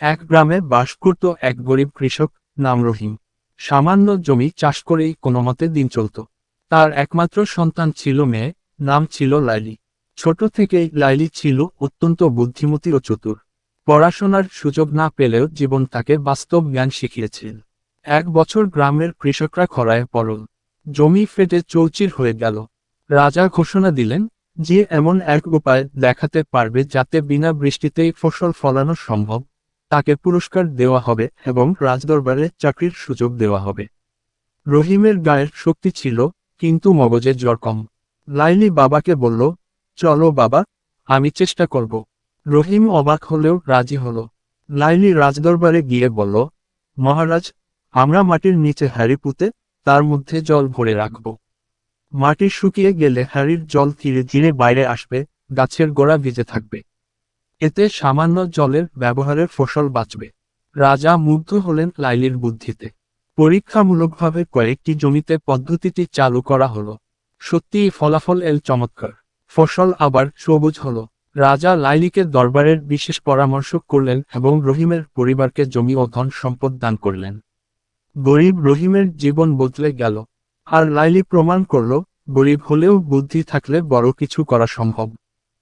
এক গ্রামে বাস করত এক গরিব কৃষক নাম রহিম। সামান্য জমি চাষ করেই কোনোমতে দিন চলত। তার একমাত্র সন্তান ছিল মেয়ে, নাম ছিল লাইলি। ছোট থেকেই লাইলি ছিল অত্যন্ত বুদ্ধিমতী ও চতুর। পড়াশোনার সুযোগ না পেলেও জীবন তাকে বাস্তব জ্ঞান শিখিয়েছিল। এক বছর গ্রামের কৃষকরা খরায় পড়ল। জমি ফেটে চৌচির হয়ে গেল। রাজা ঘোষণা দিলেন যে, এমন এক উপায় দেখাতে পারবে যাতে বিনা বৃষ্টিতেই ফসল ফলানো সম্ভব। তাকে পুরস্কার দেওয়া হবে এবং রাজদরবারে চাকরির সুযোগ দেওয়া হবে। রহিমের গায়ের শক্তি ছিল, কিন্তু মগজে জ্বর কম। লাইলি বাবাকে বলল, চলো বাবা, আমি চেষ্টা করব। রহিম অবাক হলেও রাজি হল। লাইলি রাজদরবারে গিয়ে বলল, মহারাজ, আমরা মাটির নিচে হাড়ি পুঁতে তার মধ্যে জল ভরে রাখব। মাটি শুকিয়ে গেলে হাড়ির জল ধীরে ধীরে বাইরে আসবে, গাছের গোড়া ভিজে থাকবে। এতে সামান্য জলের ব্যবহারের ফসল বাঁচবে। রাজা মুগ্ধ হলেন লাইলির বুদ্ধিতে। পরীক্ষামূলকভাবে কয়েকটি জমিতে পদ্ধতিটি চালু করা হলো। সত্যিই ফলাফল এল চমৎকার। ফসল আবার সবুজ হলো। রাজা লাইলিকে দরবারের বিশেষ পরামর্শ করলেন এবং রহিমের পরিবারকে জমি ও ধন সম্পদ দান করলেন। গরিব রহিমের জীবন বদলে গেল। আর লাইলি প্রমাণ করল, গরিব হলেও বুদ্ধি থাকলে বড় কিছু করা সম্ভব।